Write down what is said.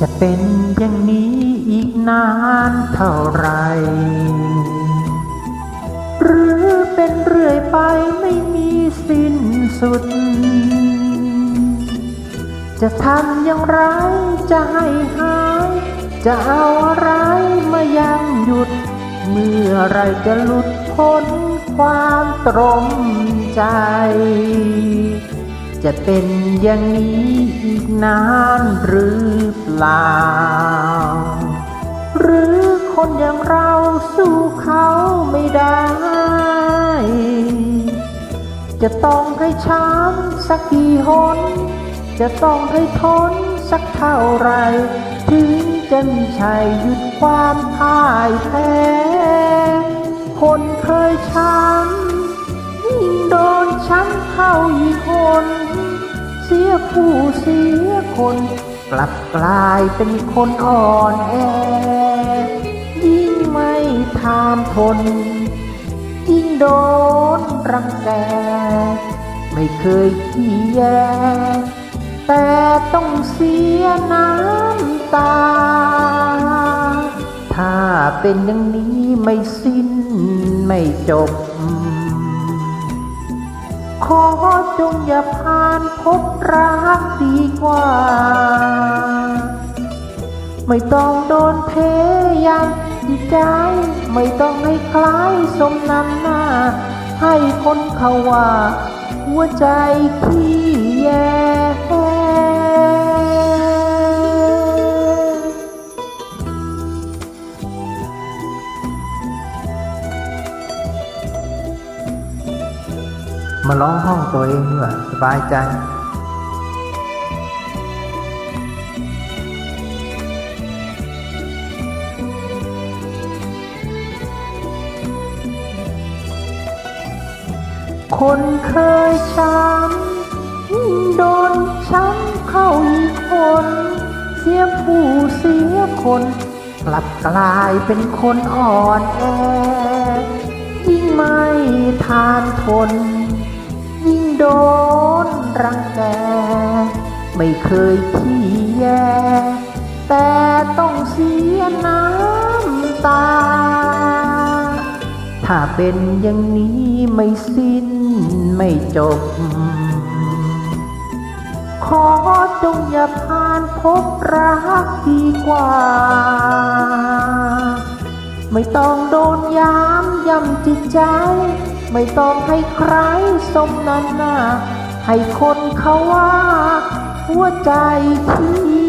จะเป็นอย่างนี้อีกนานเท่าไหรหรือเป็นเรื่อยไปไม่มีสิ้นสุด จะทำอย่างไรจะให้หาย จะเอาอะไรมายังหยุด เมื่อไรจะหลุดพ้นความตรมใจ จะเป็นอย่างนี้อีกนานหรือเปล่า หรือคนอย่างเราสู้เขาไม่ได้ จะต้องให้ช้ำสักกี่หน จะต้องให้ทนสักเท่าไร ถึงจะมีชัยหยุดความพ่ายแพ้ คนเคยช้ำ โดนช้ำเข้าอีกคน เสียผู้เสียคน กลับกลายเป็นคนอ่อนแอ ยิ่งไม่ทามทน ยิ่งโดนรังแก ไม่เคยขี้แยแต่ต้องเสียน้ำตา ถ้าเป็นอย่างนี้ไม่สิ้นไม่จบ ขอจงอย่าผ่านพบรักดีกว่า ไม่ต้องโดนเทยังจิตใจ ไม่ต้องให้คล้ายสมน้ำหน้า ให้คนเขาว่า หัวใจขี้แย มาร้องห้องตัวเองดีกว่าสบายใจ คนเคยช้ำยิ่งโดนช้ำเข้าอีกคน เสียผู้เสียคนกลับกลายเป็นคนอ่อนแอ ยิ่งไม่ทานทน นรังแก ไม่เคยขี้แย แต่ต้องเสียน้ำตา ถ้าเป็นอย่างนี้ไม่สิ้นไม่จบ ขอจงอย่าผ่านพบรักดีกว่า ไม่ต้องโดนยามย่ำจิตใจ ไม่ต้องให้ใครสมนันหน้าให้คนเขาว่า หัวใจที่